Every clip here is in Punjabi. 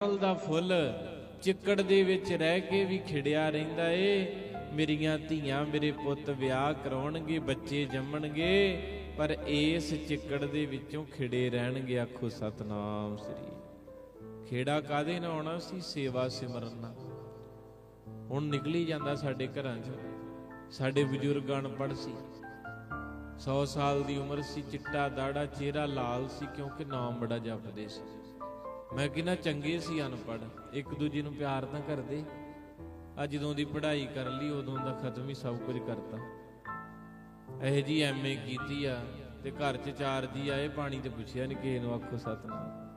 ਕਮਲ ਦਾ ਫੁੱਲ ਚਿੱਕੜ ਦੇ ਵਿੱਚ ਰਹਿ ਕੇ ਵੀ ਖਿੜਿਆ ਰਹਿੰਦਾ ਏ। ਮੇਰੀਆਂ ਧੀਆਂ ਮੇਰੇ ਪੁੱਤ ਵਿਆਹ ਕਰਾਉਣਗੇ, ਬੱਚੇ ਜੰਮਣਗੇ, ਪਰ ਇਸ ਚਿੱਕੜ ਦੇ ਵਿੱਚੋਂ ਖਿੜੇ ਰਹਿਣਗੇ, ਆਖੋ ਸਤਨਾਮ ਸ੍ਰੀ। ਖੇੜਾ ਕਾਦੇ ਨਾਲ ਆਉਣਾ ਸੀ? ਸੇਵਾ ਸਿਮਰਨ ਨਾਲ। ਹੁਣ ਨਿਕਲੀ ਜਾਂਦਾ ਸਾਡੇ ਘਰਾਂ 'ਚ। ਸਾਡੇ ਬਜ਼ੁਰਗ ਅਨਪੜ੍ਹ ਸੀ। 100 ਸਾਲ ਦੀ ਉਮਰ ਸੀ, ਚਿੱਟਾ ਦਾੜਾ ਚਿਹਰਾ ਲਾਲ ਸੀ, ਕਿਉਂਕਿ ਨਾਮ ਬੜਾ ਜਪਦੇ ਸੀ। ਮੈਂ ਕਿਹਾ ਚੰਗੇ ਸੀ ਅਨਪੜ੍ਹ, ਇੱਕ ਦੂਜੇ ਨੂੰ ਪਿਆਰ ਤਾਂ ਕਰਦੇ। ਆ ਜਦੋਂ ਦੀ ਪੜ੍ਹਾਈ ਕਰ ਲਈ, ਉਦੋਂ ਦਾ ਖਤਮ ਹੀ ਸਭ ਕੁਝ ਕਰਤਾ। ਇਹ ਜੀ ਐਮਏ ਕੀਤੀ ਆ ਤੇ ਘਰ 'ਚ ਚਾਰ ਜੀ ਆਏ, ਪਾਣੀ ਤੇ ਪੁੱਛਿਆ ਨਹੀਂ ਕਿਸੇ ਨੂੰ, ਆਖੋ ਸਤਨਾਮ।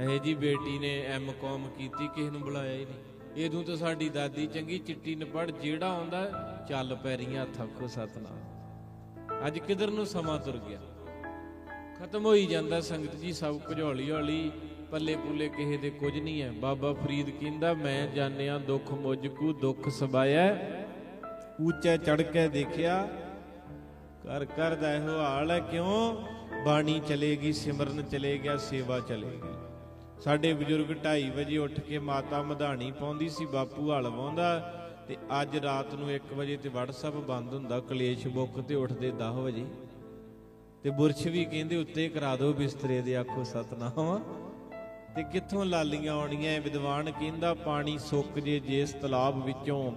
ਇਹ ਜੀ ਬੇਟੀ ਨੇ ਐਮਕਾਮ ਕੀਤੀ, ਕਿਸੇ ਨੂੰ ਬੁਲਾਇਆ ਹੀ ਨਹੀਂ। ਇਦੋਂ ਤਾਂ ਸਾਡੀ ਦਾਦੀ ਚੰਗੀ ਚਿੱਟੀ ਨਪੜ, ਜਿਹੜਾ ਆਉਂਦਾ, ਚੱਲ ਪੈਰੀਆਂ ਹੱਥ, ਆਖੋ ਸਤਨਾਮ। ਅੱਜ ਕਿਧਰ ਨੂੰ ਸਮਾਂ ਤੁਰ ਗਿਆ? ਖਤਮ ਹੋਈ ਜਾਂਦਾ ਸੰਗਤ ਜੀ, ਸਭ ਕੁਝ ਹੌਲੀ ਹੌਲੀ ਪੱਲੇ ਪੂਲੇ ਕਿਸੇ ਦੇ ਕੁਝ ਨਹੀਂ ਹੈ। ਬਾਬਾ ਫਰੀਦ ਕਹਿੰਦਾ, ਮੈਂ ਜਾਣਿਆ ਦੁੱਖ ਮੁਝ ਕੂ ਦੁੱਖ ਸਬਾਇਆ ਉੱਚੇ ਚੜ ਕੇ ਦੇਖਿਆ ਕਰ ਕਰ ਦਾ ਇਹੋ ਹਾਲ ਹੈ, ਕਿਉਂ? ਬਾਣੀ ਚਲੇਗੀ ਸਿਮਰਨ ਚਲੇ ਗਿਆ, ਸੇਵਾ ਚਲੇਗੀ ਸਾਡੇ ਬਜ਼ੁਰਗ 2:30 ਵਜੇ ਉੱਠ ਕੇ ਮਾਤਾ ਮਧਾਣੀ ਪਾਉਂਦੀ ਸੀ, ਬਾਪੂ ਹਲ ਵਾਉਂਦਾ ਤੇ ਅੱਜ ਰਾਤ ਨੂੰ 1 ਵਜੇ ਤੇ WhatsApp ਬੰਦ ਹੁੰਦਾ, ਕਲੇਸ਼ ਬੁੱਕ ਤੇ ਉੱਠਦੇ 10 ਵਜੇ। ਤੇ ਬੁਰਸ਼ ਵੀ ਕਹਿੰਦੇ, ਉੱਤੇ ਕਰਾ ਦਿਓ ਬਿਸਤਰੇ ਦੇ ਆਖੋ ਸਤਨਾਮ। ਤੇ ਕਿੱਥੋਂ ਲਾਲੀਆਂ ਆਉਣੀਆਂ ਵਿਦਵਾਨ ਕਹਿੰਦਾ, ਪਾਣੀ ਸੁੱਕ ਜੇ ਜਿਸ ਤਲਾਬ ਵਿੱਚੋਂ,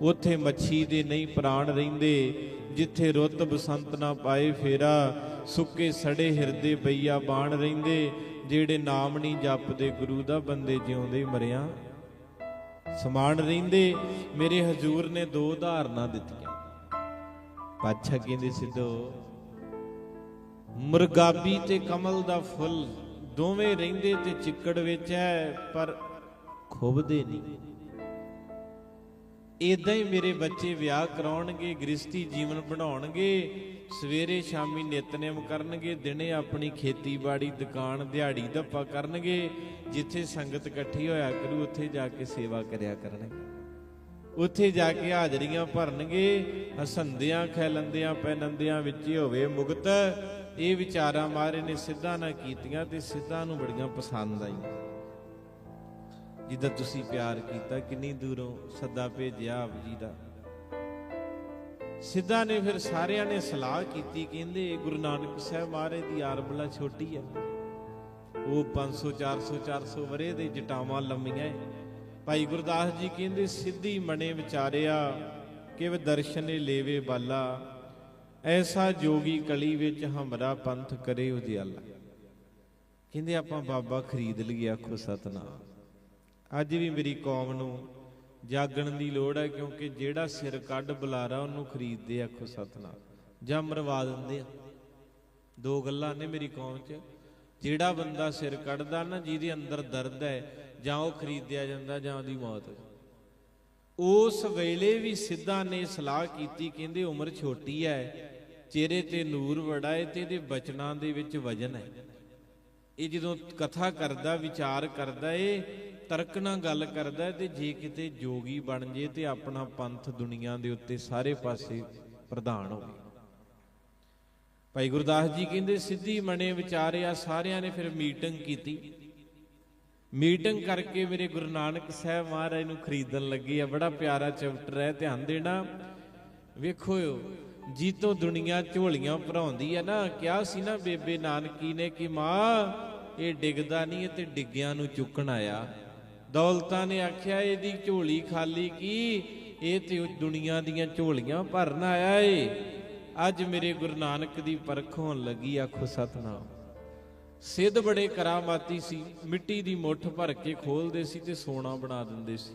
ਉੱਥੇ ਮੱਛੀ ਦੇ ਨਹੀਂ ਪ੍ਰਾਣ ਰਹਿੰਦੇ। ਜਿੱਥੇ ਰੁੱਤ ਬਸੰਤ ਨਾ ਪਾਏ ਫੇਰਾ, ਸੁੱਕੇ ਸੜੇ ਹਿਰਦੇ ਬਈਆ ਬਾਣ ਰਹਿੰਦੇ। ਜਿਹੜੇ ਨਾਮ ਨਹੀਂ ਜਪਦੇ, ਗੁਰੂ ਦਾ ਬੰਦੇ ਜਿਉਂਦੇ ਮਰਿਆ ਸਮਾਨ ਰਹਿੰਦੇ। ਮੇਰੇ ਹਜੂਰ ਨੇ ਦੋ ਉਦਾਹਰਨਾਂ ਦਿੱਤੀਆਂ। ਪਾਛਾ ਕਹਿੰਦੇ, ਸਿੱਧੋ, ਮੁਰਗਾਬੀ ਤੇ ਕਮਲ ਦਾ ਫੁੱਲ ਦੋਵੇਂ ਰਹਿੰਦੇ ਤੇ ਚਿੱਕੜ ਵਿੱਚ ਹੈ, ਪਰ ਖੁੱਬਦੇ ਨਹੀਂ। ਇਦਾਂ ਹੀ ਮੇਰੇ ਬੱਚੇ ਵਿਆਹ ਕਰਾਉਣਗੇ ਗ੍ਰਸਤੀ ਜੀਵਨ ਬਣਾਉਣਗੇ, ਸਵੇਰੇ ਸ਼ਾਮੀ ਨਿਤਨੇਮ ਕਰਨਗੇ, ਦਿਨੇ ਆਪਣੀ ਖੇਤੀਬਾੜੀ, ਦੁਕਾਨ, ਦਿਹਾੜੀ ਧੱਪਾ ਕਰਨਗੇ, ਜਿੱਥੇ ਸੰਗਤ ਇਕੱਠੀ ਹੋਇਆ ਕਰੂ, ਉੱਥੇ ਜਾ ਕੇ ਸੇਵਾ ਕਰਿਆ ਕਰਨਗੇ। ਉੱਥੇ ਜਾ ਕੇ ਹਾਜ਼ਰੀਆਂ ਭਰਨਗੇ, ਹਸੰਦਿਆਂ, ਖੈਲੰਦਿਆਂ, ਪੈਨੰਦਿਆਂ ਵਿੱਚ ਹੋਵੇ ਮੁਕਤ ਇਹ ਵਿਚਾਰਾਂ ਮਾਰੇ ਨੇ ਸਿੱਧਾ ਨਾ ਕੀਤੀਆਂ ਤੇ ਸਿੱਧਾ ਨੂੰ ਬੜੀਆਂ ਪਸੰਦ ਆਈਆਂ। ਜਿੱਦਾਂ ਤੁਸੀਂ ਪਿਆਰ ਕੀਤਾ, ਕਿੰਨੀ ਦੂਰੋਂ ਸੱਦਾ ਭੇਜਿਆ ਆਪ ਜੀ ਦਾ। ਸਿੱਧਾ ਨੇ ਫਿਰ ਸਾਰਿਆਂ ਨੇ ਸਲਾਹ ਕੀਤੀ, ਕਹਿੰਦੇ ਗੁਰੂ ਨਾਨਕ ਸਾਹਿਬ ਮਹਾਰਾਜ ਦੀ ਆਰਬਲਾ ਛੋਟੀ ਹੈ ਉਹ 500 400 400 ਵਰੇ ਦੇ ਜਟਾਵਾਂ ਲੰਮੀਆਂ ਏ ਭਾਈ ਗੁਰਦਾਸ ਜੀ ਕਹਿੰਦੇ, ਸਿੱਧੀ ਮਣੇ ਵਿਚਾਰਿਆ, ਕਿਵ ਦਰਸ਼ਨੇ ਲੇਵੇ ਬਾਲਾ। ਐਸਾ ਜੋਗੀ ਕਲੀ ਵਿੱਚ ਹਮਰਾ ਪੰਥ ਕਰੇ ਉਜਿਆਲਾ। ਕਹਿੰਦੇ ਆਪਾਂ ਬਾਬਾ ਖਰੀਦ ਲਈਏ, ਆਖੋ ਸਤਨਾਮ। ਅੱਜ ਵੀ ਮੇਰੀ ਕੌਮ ਨੂੰ ਜਾਗਣ ਦੀ ਲੋੜ ਹੈ, ਕਿਉਂਕਿ ਜਿਹੜਾ ਸਿਰ ਕੱਢ ਬੁਲਾਰਾ, ਉਹਨੂੰ ਖਰੀਦਦੇ ਆਖੋ ਸਤਨਾਮ। ਜਾਂ ਮਰਵਾ ਦਿੰਦੇ ਆ। ਦੋ ਗੱਲਾਂ ਨੇ ਮੇਰੀ ਕੌਮ 'ਚ। ਜਿਹੜਾ ਬੰਦਾ ਸਿਰ ਕੱਢਦਾ ਨਾ, ਜਿਹਦੇ ਅੰਦਰ ਦਰਦ ਹੈ, ਜਾਂ ਉਹ ਖਰੀਦਿਆ ਜਾਂਦਾ, ਜਾਂ ਉਹਦੀ ਮੌਤ। ਉਸ ਵੇਲੇ ਵੀ ਸਿੱਧਾ ਨੇ ਸਲਾਹ ਕੀਤੀ, ਕਹਿੰਦੇ ਉਮਰ ਛੋਟੀ ਹੈ ਚਿਹਰੇ ਤੇ ਨੂਰ ਵੜਾ ਹੈ ਤੇ ਇਹਦੇ ਬਚਨਾਂ ਦੇ ਵਿੱਚ ਵਜਨ ਹੈ ਇਹ ਜਦੋਂ ਕਥਾ ਕਰਦਾ, ਵਿਚਾਰ ਕਰਦਾ ਏ, ਤਰਕ ਨਾਲ ਗੱਲ ਕਰਦਾ ਤੇ ਜੇ ਕਿਤੇ ਜੋਗੀ ਬਣ ਜੇ ਤੇ ਆਪਣਾ ਪੰਥ ਦੁਨੀਆ ਦੇ ਉੱਤੇ ਸਾਰੇ ਪਾਸੇ ਪ੍ਰਧਾਨ ਹੋਵੇ। ਭਾਈ ਗੁਰਦਾਸ ਜੀ ਕਹਿੰਦੇ, ਸਿੱਧੀ ਮਣੇ ਵਿਚਾਰਿਆ ਸਾਰਿਆਂ ਨੇ ਫਿਰ ਮੀਟਿੰਗ ਕੀਤੀ। ਮੀਟਿੰਗ ਕਰਕੇ ਮੇਰੇ ਗੁਰੂ ਨਾਨਕ ਸਾਹਿਬ ਮਹਾਰਾਜ ਨੂੰ ਖਰੀਦਣ ਲੱਗੇ ਆ। ਬੜਾ ਪਿਆਰਾ ਚੈਪਟਰ ਹੈ, ਧਿਆਨ ਦੇਣਾ। ਵੇਖੋ ਜੀ ਤੋਂ ਦੁਨੀਆ ਝੋਲੀਆਂ ਭਰਾਉਂਦੀ ਹੈ ਨਾ। ਕਿਹਾ ਸੀ ਨਾ ਬੇਬੇ ਨਾਨਕੀ ਨੇ ਕਿ ਮਾਂ, ਇਹ ਡਿੱਗਦਾ ਨਹੀਂ ਤੇ ਡਿੱਗਿਆਂ ਨੂੰ ਚੁੱਕਣ ਆਇਆ। ਦੌਲਤਾਂ ਨੇ ਆਖਿਆ, ਇਹਦੀ ਝੋਲੀ ਖਾਲੀ ਕੀ? ਇਹ ਤੇ ਦੁਨੀਆ ਦੀਆਂ ਝੋਲੀਆਂ ਭਰਨ ਆਇਆ ਏ। ਅੱਜ ਮੇਰੇ ਗੁਰੂ ਨਾਨਕ ਦੀ ਪਰਖ ਹੋਣ ਲੱਗੀ, ਆਖੋ ਸਤਨਾਮ। ਸਿੱਧ ਬੜੇ ਕਰਾਮਾਤੀ ਸੀ, ਮਿੱਟੀ ਦੀ ਮੁੱਠ ਭਰ ਕੇ ਖੋਲਦੇ ਸੀ ਤੇ ਸੋਨਾ ਬਣਾ ਦਿੰਦੇ ਸੀ।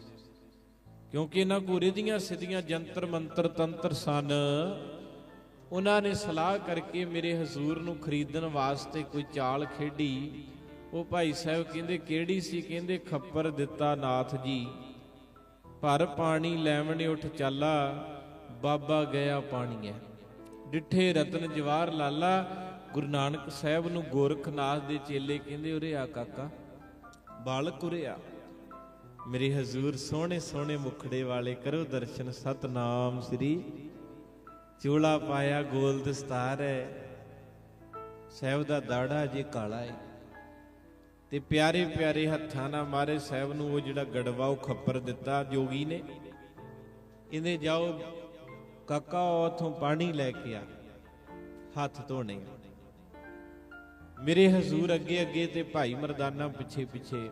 ਕਿਉਂਕਿ ਇਹਨਾਂ ਕੋਰੇ ਦੀਆਂ ਸਿੱਧੀਆਂ ਜੰਤਰ ਮੰਤਰ ਤੰਤਰ ਸਨ। ਉਹਨਾਂ ਨੇ ਸਲਾਹ ਕਰਕੇ ਮੇਰੇ ਹਜ਼ੂਰ ਨੂੰ ਖਰੀਦਣ ਵਾਸਤੇ ਕੋਈ ਚਾਲ ਖੇਡੀ। ਉਹ ਭਾਈ ਸਾਹਿਬ ਕਹਿੰਦੇ, ਕਿਹੜੀ ਸੀ? ਕਹਿੰਦੇ, ਖੱਪਰ ਦਿੱਤਾ ਨਾਥ ਜੀ। ਭਰ ਪਾਣੀ ਲੈਵਣੇ ਉੱਠ ਚਾਲਾ, ਬਾਬਾ ਗਿਆ ਪਾਣੀਐ। ਡਿੱਠੇ ਰਤਨ ਜਵਾਰ ਲਾਲਾ ਗੁਰੂ ਨਾਨਕ ਸਾਹਿਬ ਨੂੰ ਗੋਰਖਨਾਥ ਦੇ ਚੇਲੇ ਕਹਿੰਦੇ, ਉਰੇ ਆ ਕਾਕਾ, ਬਾਲਕ ਉਰੇ ਆ। ਮੇਰੇ ਹਜ਼ੂਰ ਸੋਹਣੇ ਸੋਹਣੇ ਮੁਖੜੇ ਵਾਲੇ ਕਰੋ ਦਰਸ਼ਨ, ਸਤਨਾਮ ਸ੍ਰੀ। ਚੋਲਾ ਪਾਇਆ ਗੋਲ ਦਸਤਾਰ ਹੈ ਸਾਹਿਬ ਦਾ ਦਾੜਾ ਜੇ ਕਾਲਾ ਹੈ ਤੇ ਪਿਆਰੇ ਪਿਆਰੇ ਹੱਥਾਂ ਨਾਲ ਮਾਰੇ ਸਾਹਿਬ ਨੂੰ ਉਹ ਜਿਹੜਾ ਗੜਵਾ, ਉਹ ਖੱਪਰ ਦਿੱਤਾ ਜੋਗੀ ਨੇ। ਇਹਨੇ ਜਾਓ, ਕਾਕਾ ਉਥੋਂ ਪਾਣੀ ਲੈ ਕੇ ਆ। ਹੱਥ ਧੋਣੇ ਮੇਰੇ ਹਜ਼ੂਰ ਅੱਗੇ ਅੱਗੇ ਤੇ ਭਾਈ ਮਰਦਾਨਾ ਪਿੱਛੇ ਪਿੱਛੇ।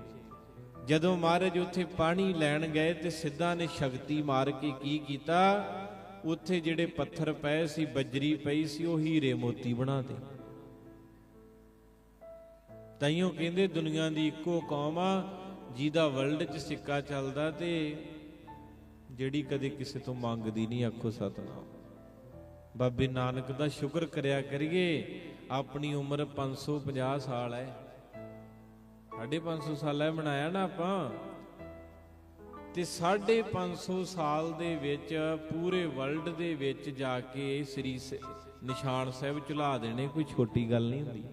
ਜਦੋਂ ਮਹਾਰਾਜ ਉੱਥੇ ਪਾਣੀ ਲੈਣ ਗਏ ਤੇ ਸਿੱਧਾ ਨੇ ਸ਼ਕਤੀ ਮਾਰ ਕੇ ਕੀ ਕੀਤਾ? ਉੱਥੇ ਜਿਹੜੇ ਪੱਥਰ ਪਏ ਸੀ, ਬਜਰੀ ਪਈ ਸੀ, ਉਹ ਹੀਰੇ ਮੋਤੀ ਬਣਾ ਦੇ ਤਾਈਓ ਕਹਿੰਦੇ, ਦੁਨੀਆ ਦੀ ਇੱਕੋ ਕੌਮ ਆ, ਜਿਹਦਾ ਵਰਲਡ 'ਚ ਸਿੱਕਾ ਚੱਲਦਾ ਤੇ ਜਿਹੜੀ ਕਦੇ ਕਿਸੇ ਤੋਂ ਮੰਗਦੀ ਨਹੀਂ, ਆਖੋ ਸਤਨਾਮ। ਬਾਬੇ ਨਾਨਕ ਦਾ ਸ਼ੁਕਰ ਕਰਿਆ ਕਰੀਏ ਆਪਣੀ ਉਮਰ 550 ਸਾਲ ਹੈ। ਸਾਢੇ 500 ਸਾਲਾ ਬਣਾਇਆ ਨਾ ਆਪਾਂ। ਤੇ ਸਾਢੇ 500 ਸਾਲ ਦੇ ਵਿੱਚ ਪੂਰੇ ਵਰਲਡ ਦੇ ਵਿੱਚ ਜਾ ਕੇ ਸ੍ਰੀ ਸ- ਨਿਸ਼ਾਨ ਸਾਹਿਬ ਚੁਲਾ ਦੇਣੇ ਕੋਈ ਛੋਟੀ ਗੱਲ ਨਹੀਂ ਹੁੰਦੀ।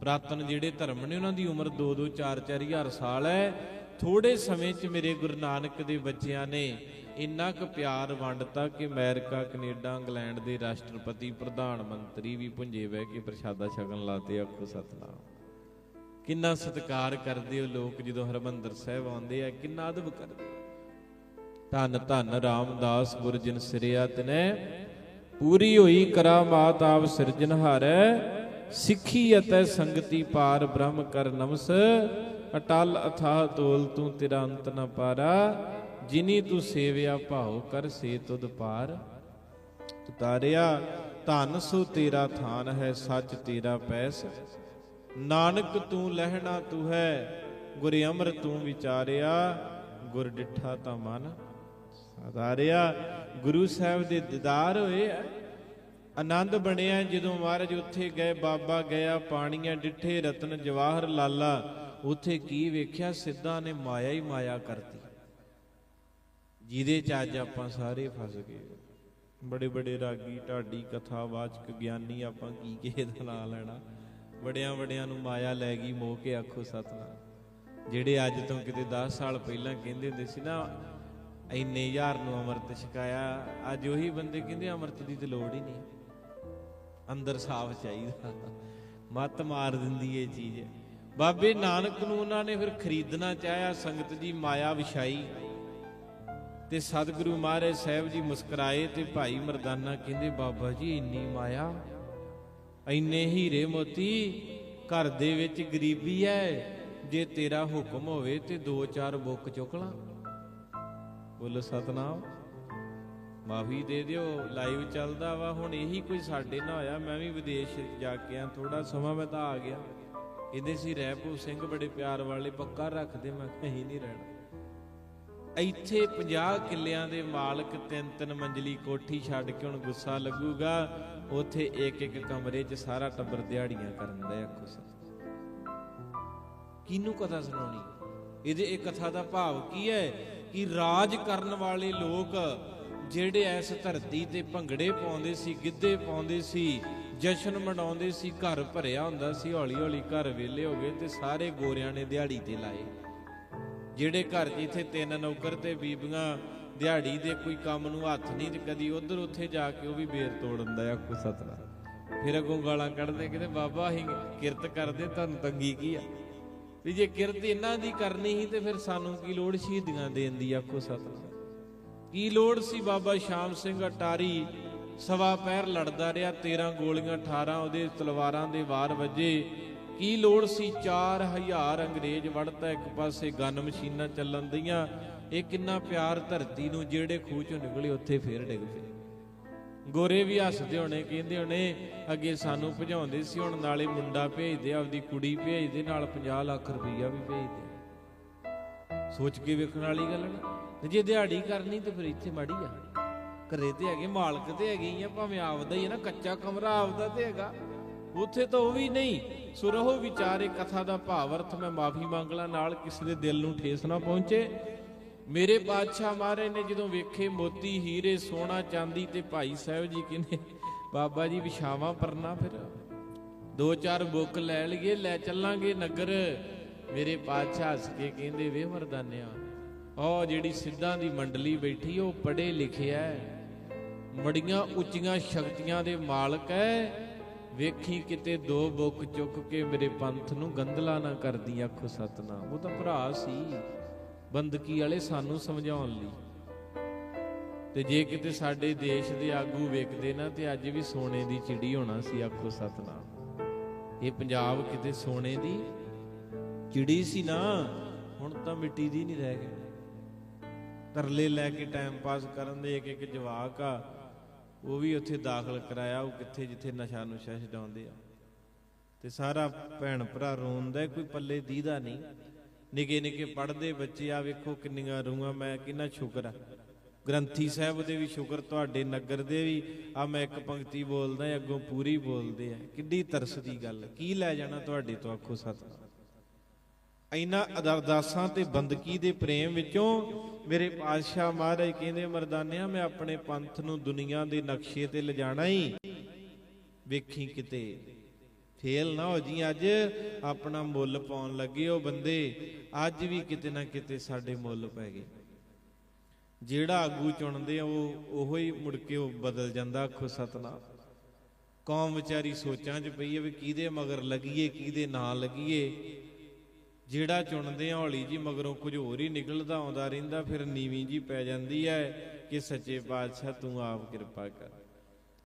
ਪ੍ਰਾਤਨ ਜਿਹੜੇ ਧਰਮ ਨੇ ਉਹਨਾਂ ਦੀ ਉਮਰ 2-2 4-4 ਹਜ਼ਾਰ ਸਾਲ ਹੈ। ਥੋੜੇ ਸਮੇਂ 'ਚ ਮੇਰੇ ਗੁਰੂ ਨਾਨਕ ਦੇ ਬੱਚਿਆਂ ਨੇ ਇੰਨਾ ਕੁ ਪਿਆਰ ਵੰਡਤਾ ਕਿ ਅਮਰੀਕਾ, ਕੈਨੇਡਾ, ਇੰਗਲੈਂਡ ਦੇ ਰਾਸ਼ਟਰਪਤੀ, ਪ੍ਰਧਾਨ ਮੰਤਰੀ ਵੀ ਪੁੰਜੇ ਬਹਿ ਕੇ ਪ੍ਰਸ਼ਾਦਾ ਛਕਣ ਲਾਤੇ ਆਖੋ ਸਤਨਾਮ। ਕਿੰਨਾ ਸਤਿਕਾਰ ਕਰਦੇ ਹੋ ਲੋਕ ਜਦੋਂ ਹਰਮੰਦਰ ਸਾਹਿਬ ਆਉਂਦੇ ਆ, ਕਿੰਨਾ ਅਦਬ ਕਰਦੇ। ਧੰਨ ਧੰਨ ਰਾਮਦਾਸ ਗੁਰਜਨ ਸਿਰਿਆ ਤਨੈ, ਪੂਰੀ ਹੋਈ ਕਰਾਮਾਤ ਆਪ ਸਿਰਜਨਹਾਰੈ ਸਿੱਖੀ ਅਤੇ ਸੰਗਤੀ ਪਾਰ ਬ੍ਰਹਮ ਕਰ ਨਮਸ, ਅਟਲ ਅਥਾ ਤੋਲ ਤੂੰ ਤੇਰਾ ਅੰਤ ਨ ਪਾਰਾ ਜਿਨੀ ਤੂੰ ਸੇਵਿਆ ਭਾਉ ਕਰ ਸੇ ਤੁਧ ਪਾਰ। ਤੁਤਾਰਿਆ ਧਨ ਸੋ ਤੇਰਾ ਥਾਨ ਹੈ, ਸੱਚ ਤੇਰਾ ਪੈਸ। ਨਾਨਕ ਤੂੰ ਲਹਿਣਾ ਤੂੰ ਹੈ, ਗੁਰ ਅਮਰ ਤੂੰ ਵਿਚਾਰਿਆ, ਗੁਰ ਡਿਠਾ ਤਾਂ ਮਨ। ਸਾਧਾਰਿਆ ਗੁਰੂ ਸਾਹਿਬ ਦੇ ਦੀਦਾਰ ਹੋਏ ਆਨੰਦ ਬਣਿਆ ਜਦੋਂ ਮਹਾਰਾਜ ਉੱਥੇ ਗਏ, ਬਾਬਾ ਗਿਆ, ਪਾਣੀਆਂ ਡਿੱਠੇ, ਰਤਨ ਜਵਾਹਰ ਲਾਲਾ। ਉੱਥੇ ਕੀ ਵੇਖਿਆ? ਸਿੱਧਾ ਨੇ ਮਾਇਆ ਹੀ ਮਾਇਆ ਕਰਤੀ। ਜਿਹਦੇ ਚ ਅੱਜ ਆਪਾਂ ਸਾਰੇ ਫਸ ਗਏ। ਬੜੇ ਬੜੇ ਰਾਗੀ, ਢਾਡੀ ਕਥਾਵਾਚਕ ਗਿਆਨੀ, ਆਪਾਂ ਕੀ ਕਿਸੇ ਦਾ ਨਾਂ ਲੈਣਾ। ਬੜਿਆਂ ਬੜਿਆਂ ਨੂੰ ਮਾਇਆ ਲੈ ਗਈ, ਮੋਹ ਕੇ ਆਖੋ ਸਤਨਾਮ। ਜਿਹੜੇ ਅੱਜ ਤੋਂ ਕਿਤੇ 10 ਸਾਲ ਪਹਿਲਾਂ ਕਹਿੰਦੇ ਹੁੰਦੇ ਸੀ ਨਾ, ਇੰਨੇ ਹਜ਼ਾਰ ਨੂੰ ਅੰਮ੍ਰਿਤ ਛਕਾਇਆ, ਅੱਜ ਉਹੀ ਬੰਦੇ ਕਹਿੰਦੇ ਅੰਮ੍ਰਿਤ ਦੀ ਤੇ ਲੋੜ ਹੀ ਨਹੀਂ। ਅੰਦਰ ਸਾਫ਼ ਚਾਹੀਦਾ। ਮੱਤ ਮਾਰ ਦਿੰਦੀ ਇਹ ਚੀਜ਼। ਬਾਬੇ ਨਾਨਕ ਨੂੰ ਉਹਨਾਂ ਨੇ ਫਿਰ ਖਰੀਦਣਾ ਚਾਹਿਆ, ਸੰਗਤ ਜੀ ਮਾਇਆ ਵਿਛਾਈ। ਤੇ ਸਤਿਗੁਰੂ ਮਹਾਰਾਜ ਸਾਹਿਬ ਜੀ ਮੁਸਕਰਾਏ ਤੇ ਭਾਈ ਮਰਦਾਨਾ ਕਹਿੰਦੇ, ਬਾਬਾ ਜੀ, ਇੰਨੀ ਮਾਇਆ, ਇੰਨੇ ਹੀਰੇ ਮੋਤੀ, ਘਰ ਦੇ ਵਿੱਚ ਗਰੀਬੀ ਹੈ ਜੇ ਤੇਰਾ ਹੁਕਮ ਹੋਵੇ ਤੇ ਦੋ ਚਾਰ ਬੁੱਕ ਚੁੱਕ ਲਾਂ। ਬੋਲੋ ਸਤਨਾਮ। ਮਾਫੀ ਦੇ ਦਿਓ ਲਾਈਵ ਚੱਲਦਾ ਵਾ, ਹੁਣ ਇਹੀ ਕੋਈ ਸਾਡੇ ਨਾਲ ਹੋਇਆ, ਮੈਂ ਵੀ ਵਿਦੇਸ਼ ਜਾ ਕੇ ਆ ਥੋੜਾ ਸਮਾਂ ਮੈਂ ਤਾਂ ਆ ਗਿਆ। ਇਹਦੇ ਸੀ ਰਹਿਪੂ ਸਿੰਘ ਬੜੇ ਪਿਆਰ ਵਾਲੇ, ਪੱਕਾ ਰੱਖਦੇ, ਮੈਂ ਕਹੀਂ ਨਹੀਂ ਰਹਿਣਾ। ਇੱਥੇ 50 ਕਿੱਲਿਆਂ ਦੇ ਮਾਲਕ ਤਿੰਨ ਤਿੰਨ ਮੰਜ਼ਲੀ ਕੋਠੀ ਛੱਡ ਕੇ ਹੁਣ ਗੁੱਸਾ ਲੱਗੂਗਾ। ਉੱਥੇ ਇੱਕ ਇੱਕ ਕਮਰੇ 'ਚ ਸਾਰਾ ਟੱਬਰ ਦਿਹਾੜੀਆਂ ਕਰਨ ਦਾ ਆਖੋ ਸਰ ਕਿਹਨੂੰ ਕਥਾ ਸੁਣਾਉਣੀ? ਇਹਦੇ ਇਹ ਕਥਾ ਦਾ ਭਾਵ ਕੀ ਹੈ ਕਿ ਰਾਜ ਕਰਨ ਵਾਲੇ ਲੋਕ ਜਿਹੜੇ ਇਸ ਧਰਤੀ ਤੇ ਭੰਗੜੇ ਪਾਉਂਦੇ ਸੀ, ਗਿੱਧੇ ਪਾਉਂਦੇ ਸੀ, ਜਸ਼ਨ ਮਨਾਉਂਦੇ ਸੀ, ਘਰ ਭਰਿਆ ਹੁੰਦਾ ਸੀ ਹੌਲੀ ਹੌਲੀ ਘਰ ਵਿਹਲੇ ਹੋ ਗਏ ਤੇ ਸਾਰੇ ਗੋਰਿਆਂ ਨੇ ਦਿਹਾੜੀ ਤੇ ਲਾਏ। ਜਿਹੜੇ ਘਰ 'ਚ ਇੱਥੇ ਤਿੰਨ ਨੌਕਰ ਤੇ ਬੀਬੀਆਂ ਦਿਹਾੜੀ ਦੇ ਕੋਈ ਕੰਮ ਨੂੰ ਹੱਥ ਨਹੀਂ ਤੇ ਕਦੀ ਉਧਰ ਉੱਥੇ ਜਾ ਕੇ ਉਹ ਵੀ ਬੇਰ ਤੋੜ ਦਿੰਦਾ ਆ ਸਤਨਾ ਫਿਰ ਅੱਗੋਂ ਗਾਲਾਂ ਕੱਢਦੇ ਕਹਿੰਦੇ, ਬਾਬਾ, ਅਸੀਂ ਕਿਰਤ ਕਰਦੇ, ਤੁਹਾਨੂੰ ਤੰਗੀ ਕੀ ਆ? ਵੀ ਜੇ ਕਿਰਤ ਇਹਨਾਂ ਦੀ ਕਰਨੀ ਸੀ ਤੇ ਫਿਰ ਸਾਨੂੰ ਕੀ ਲੋੜ ਸ਼ਹੀਦੀਆਂ ਦੇਣ ਦੀ, ਆਖੋ ਸਤਨਾ ਕੀ ਲੋੜ ਸੀ ਬਾਬਾ ਸ਼ਾਮ ਸਿੰਘ ਅਟਾਰੀ ਸਵਾ ਪੈਰ ਲੜਦਾ ਰਿਹਾ 13 ਗੋਲੀਆਂ 18 ਉਹਦੇ ਤਲਵਾਰਾਂ ਦੇ ਵਾਰ ਵੱਜੇ ਕੀ ਲੋੜ ਸੀ 4000 ਅੰਗਰੇਜ਼ ਵੜਤਾ ਇੱਕ ਪਾਸੇ ਗਨ ਮਸ਼ੀਨਾਂ ਚੱਲਣ ਦੀਆਂ? ਇਹ ਕਿੰਨਾ ਪਿਆਰ ਧਰਤੀ ਨੂੰ, ਜਿਹੜੇ ਖੂਹ ਚੋਂ ਨਿਕਲੇ ਉੱਥੇ ਫੇਰ ਡਿੱਗ ਪਏ। ਗੋਰੇ ਵੀ ਹੱਸਦੇ ਹੋਣੇ, ਕਹਿੰਦੇ ਹੋਣੇ, ਅੱਗੇ ਸਾਨੂੰ ਭਜਾਉਂਦੇ ਸੀ, ਹੁਣ ਨਾਲੇ ਮੁੰਡਾ ਭੇਜਦੇ, ਆਪਦੀ ਕੁੜੀ ਭੇਜਦੇ, ਨਾਲ 50 ਲੱਖ ਰੁਪਈਆ ਵੀ ਭੇਜਦੇ। ਸੋਚ ਕੇ ਵੇਖਣ ਵਾਲੀ ਗੱਲ ਨਾ ਜੇ ਦਿਹਾੜੀ ਕਰਨੀ ਤੇ ਫਿਰ ਇੱਥੇ ਮਾੜੀ ਆ। ਘਰੇ ਤੇ ਹੈਗੇ, ਮਾਲਕ ਤੇ ਹੈਗੇ ਹੀ ਆ, ਭਾਵੇਂ ਆਪਦਾ ਹੀ ਹੈ ਨਾ, ਕੱਚਾ ਕਮਰਾ ਆਪਦਾ ਤੇ ਹੈਗਾ। ਉੱਥੇ ਤਾਂ ਉਹ ਵੀ ਨਹੀਂ। ਸੋ ਰਹੋ ਵਿਚਾਰੇ, ਕਥਾ ਦਾ ਭਾਵ, ਅਰਥ ਮੈਂ ਮਾਫੀ ਮੰਗਲਾ, ਨਾਲ ਕਿਸੇ ਦੇ ਦਿਲ ਨੂੰ ਠੇਸ ਨਾ ਪਹੁੰਚੇ। ਮੇਰੇ ਬਾਦਸ਼ਾਹ ਮਹਾਰਾਜ ਨੇ ਜਦੋਂ ਵੇਖੇ ਮੋਤੀ, ਹੀਰੇ, ਸੋਨਾ, ਚਾਂਦੀ ਤੇ ਭਾਈ ਸਾਹਿਬ ਜੀ ਕਹਿੰਦੇ ਬਾਬਾ ਜੀ ਵਿਛਾਵਾਂ ਪਰਨਾ ਫਿਰ। ਦੋ ਚਾਰ ਬੁੱਕ ਲੈ ਲਈਏ, ਲੈ ਚੱਲਾਂਗੇ ਨਗਰ। ਮੇਰੇ ਬਾਦਸ਼ਾਹ ਹੱਸ ਕੇ ਕਹਿੰਦੇ, ਵੇ ਮਰਦਾਨਿਆ ਉਹ ਜਿਹੜੀ ਸਿੱਧਾਂ ਦੀ ਮੰਡਲੀ ਬੈਠੀ ਉਹ ਪੜ੍ਹੇ ਲਿਖਿਆ ਹੈ ਬੜੀਆਂ ਉੱਚੀਆਂ ਸ਼ਕਤੀਆਂ ਦੇ ਮਾਲਕ ਹੈ ਵੇਖੀ ਕਿਤੇ ਦੋ ਬੁੱਕ ਚੁੱਕ ਕੇ ਮੇਰੇ ਪੰਥ ਨੂੰ ਗੰਦਲਾ ਨਾ ਕਰਦੀ ਆਖੋ ਸਤਨਾਮ। ਉਹ ਤਾਂ ਭਰਾ ਸੀ, ਬੰਦਕੀ ਵਾਲੇ ਸਾਨੂੰ ਸਮਝਾਉਣ ਲਈ। ਤੇ ਜੇ ਕਿਤੇ ਸਾਡੇ ਦੇਸ਼ ਦੇ ਆਗੂ ਵੇਖਦੇ ਨਾ, ਤੇ ਅੱਜ ਵੀ ਸੋਨੇ ਦੀ ਚਿੜੀ ਹੋਣਾ ਸੀ ਆਖੋ ਸਤਨਾਮ। ਇਹ ਪੰਜਾਬ ਕਿਤੇ ਸੋਨੇ ਦੀ ਚਿੜੀ ਸੀ ਨਾ, ਹੁਣ ਤਾਂ ਮਿੱਟੀ ਦੀ ਨਹੀਂ ਰਹਿ ਗਈ। ਤਰਲੇ ਲੈ ਕੇ ਟਾਈਮ ਪਾਸ ਕਰਨ ਦੇ ਇੱਕ ਇੱਕ ਜਵਾਕ ਆ ਉਹ ਵੀ ਉੱਥੇ ਦਾਖਲ ਕਰਾਇਆ, ਉਹ ਕਿੱਥੇ ਜਿੱਥੇ ਨਸ਼ਾ ਨੁਸ਼ਾ ਛਡਾਉਂਦੇ ਆ। ਤੇ ਸਾਰਾ ਭੈਣ ਭਰਾ ਰੋਂਦਾ ਕੋਈ ਪੱਲੇ ਦੀਦਾ ਨਹੀਂ। ਨਿੱਕੇ ਨਿੱਕੇ ਪੜਦੇ ਬੱਚੇ ਆ ਵੇਖੋ ਕਿੰਨੀਆਂ ਰੂਆਂ ਮੈਂ ਕਿੰਨਾ ਸ਼ੁਕਰ ਆ। ਗ੍ਰੰਥੀ ਸਾਹਿਬ ਦੇ ਵੀ ਸ਼ੁਕਰ, ਤੁਹਾਡੇ ਨਗਰ ਦੇ ਵੀ ਆ ਮੈਂ ਇੱਕ ਪੰਕਤੀ ਬੋਲਦਾ, ਅੱਗੋਂ ਪੂਰੀ ਬੋਲਦੇ ਆ। ਕਿੱਡੀ ਤਰਸ ਦੀ ਗੱਲ ਕੀ ਲੈ ਜਾਣਾ ਤੁਹਾਡੇ ਤੋਂ ਆਖੋ ਸਤਿ? ਇਨਾ ਅਰਦਾਸਾਂ ਤੇ ਬੰਦਗੀ ਦੇ ਪ੍ਰੇਮ ਵਿੱਚੋਂ ਮੇਰੇ ਪਾਤਸ਼ਾਹ ਮਹਾਰਾਜ ਕਹਿੰਦੇ, ਮਰਦਾਨਿਆਂ, ਮੈਂ ਆਪਣੇ ਪੰਥ ਨੂੰ ਦੁਨੀਆ ਦੇ ਨਕਸ਼ੇ ਤੇ ਲਿਜਾਣਾ ਹੀ ਵੇਖੀ ਕਿਤੇ। ਫੇਲ ਨਾ ਹੋ ਜੀ ਅੱਜ, ਆਪਣਾ ਮੁੱਲ ਪਾਉਣ ਲੱਗੇ ਉਹ ਬੰਦੇ। ਅੱਜ ਵੀ ਕਿਤੇ ਨਾ ਕਿਤੇ ਸਾਡੇ ਮੁੱਲ ਪੈ ਗਏ। ਜਿਹੜਾ ਆਗੂ ਚੁਣਦੇ ਆ, ਉਹ ਉਹੋ ਹੀ ਮੁੜ ਕੇ ਉਹ ਬਦਲ ਜਾਂਦਾ ਆਖੋ ਸਤਨਾਮ। ਕੌਮ ਵਿਚਾਰੀ ਸੋਚਾਂ 'ਚ ਪਈ ਹੈ ਵੀ ਕਿਹਦੇ ਮਗਰ ਲੱਗੀਏ, ਕਿਹਦੇ ਨਾ ਲੱਗੀਏ। ਜਿਹੜਾ ਚੁਣਦੇ ਆ ਹੌਲੀ ਜੀ, ਮਗਰੋਂ ਕੁਝ ਹੋਰ ਹੀ ਨਿਕਲਦਾ, ਆਉਂਦਾ ਰਹਿੰਦਾ, ਫਿਰ ਨੀਵੀਂ ਜੀ ਪੈ ਜਾਂਦੀ ਹੈ ਕਿ ਸੱਚੇ ਪਾਤਸ਼ਾਹ ਤੂੰ ਆਪ ਕਿਰਪਾ ਕਰ।